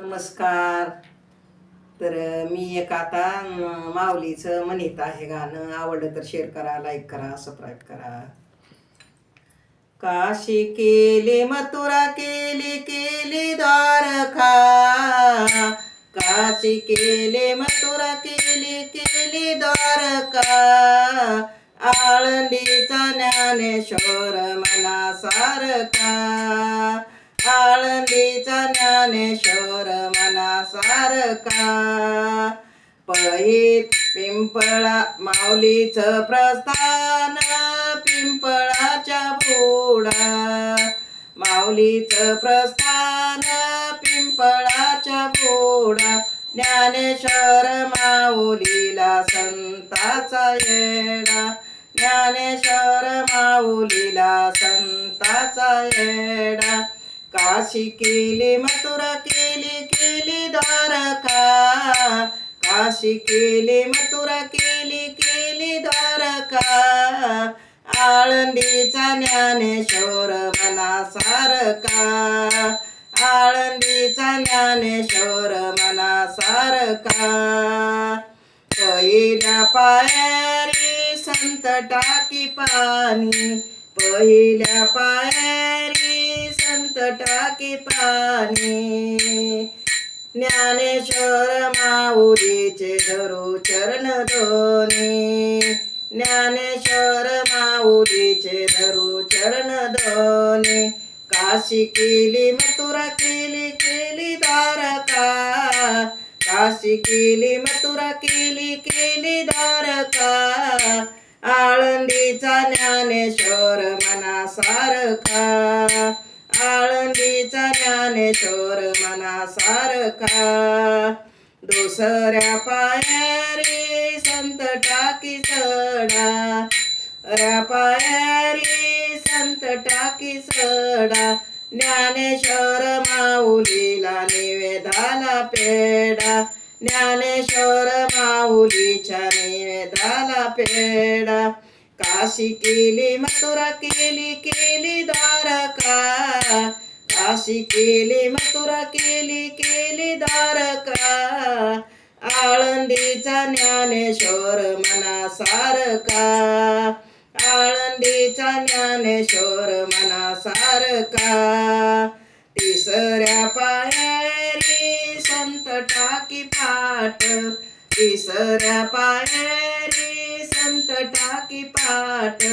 नमस्कार. तर मी एक आता माऊलीचं म्हणित आहे गाणं. आवडलं तर शेअर करा लाईक करा सबस्क्राईब करा. काशी केली मथुरा केली केली द्वारका. काशी केली मथुरा केली केली द्वारका. आळंदीचा ज्ञानेश्वर मला सारका आळंदीचा ज्ञानेश्वर मनासारखा. सारका पिंपळा माऊलीचं प्रस्थान पिंपळाच्या बुडा. माऊलीचं प्रस्थान पिंपळाच्या बुडा. ज्ञानेश्वर माऊलीला संताचा येडा. ज्ञानेश्वर माऊलीला संताचा येडा. काशी केली मथुरा केली केली द्वारका. काशी केली मथुरा केली केली द्वारका. आळंदीचा ज्ञानेश्वर मना सारका आळंदीचा ज्ञानेश्वर मना सारका पहिल्या पायरी संत टाकी पाणी पहिल्या पायरी संत टाके पाणी ज्ञानेश्वर माऊलीचे धरू चरण धोनी. ज्ञानेश्वर माऊलीचे धरू चरण धोनी. काशी केली मथुरा केली केली द्वारका. काशी केली मथुरा केली केली द्वारका. आळंदीचा ज्ञानेश्वर मना सारखा ज्ञानेश्वर मना सारखा दुसऱ्या पायरी संत टाकी चढा ऱ्या रे संत टाकी चढा ज्ञानेश्वर माऊलीला निवेदाला पेडा. ज्ञानेश्वर माऊलीच्या निवेदाला पेडा. काशी केली मथुरा केली केली द्वारका. अशी केली मथुरा केली केली द्वारका. आळंदीचा ज्ञानेश्वर मना सारका आळंदीचा ज्ञानेश्वर मना सारका तिसऱ्या पायरी संत टाकी पाठ. तिसऱ्या पायरी संत टाकी पाठ.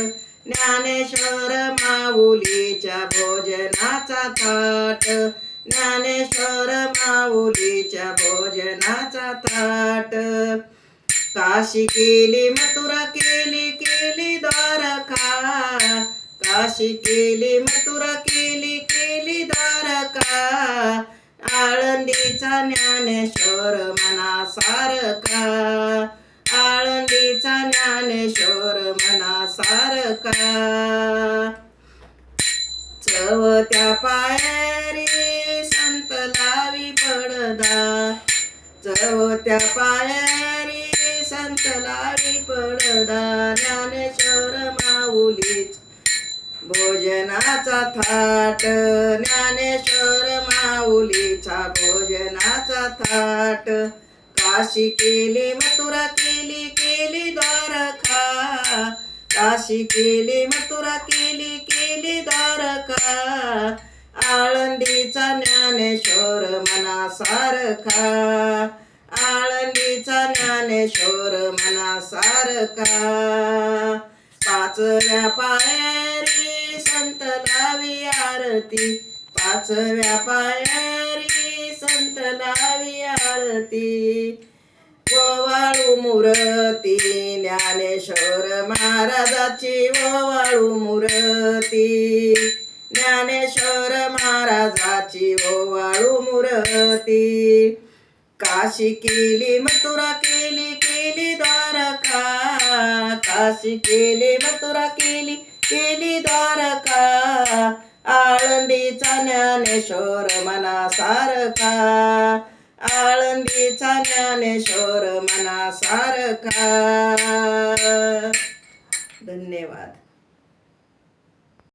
ज्ञानेश्वर माऊलीच्या भोजनाचा ताट ज्ञानेश्वर माऊलीच्या भोजनाचा ताट काशी केली मथुरा केली केली द्वारका. काशी केली मथुरा केली केली द्वारका. आळंदीचा ज्ञानेश्वर मना सारका आळंदीचा ज्ञानेश्वर मना सारका चवत्या पायरी संत लावी पडदा. चवत्या पायरी संत लावी पडदा. ज्ञानेश्वर माऊलीच भोजनाचा थाट. ज्ञानेश्वर माऊलीचा भोजनाचा थाट. काशी केली मथुरा केली केली द्वारका. काशी केली मथुरा केली केली द्वारका. आळंदीचा ज्ञानेश्वर मना सारखा आळंदीचा ज्ञानेश्वर मना सारखा पाचव्या पायरी संत लावी आरती. पाचव्या पायरी संत लावी आरती. ओवाळू मुरती ज्ञानेश्वर महाराजाची ओवाळू मुरती. ज्ञानेश्वर महाराजाची ओवाळू मुरती. काशी केली मथुरा केली केली द्वारका. काशी केली मथुरा केली केली द्वारका. आळंदीचा ज्ञानेश्वर मना सारखा आळंदीचा ज्ञानेश्वर मना सारखा धन्यवाद.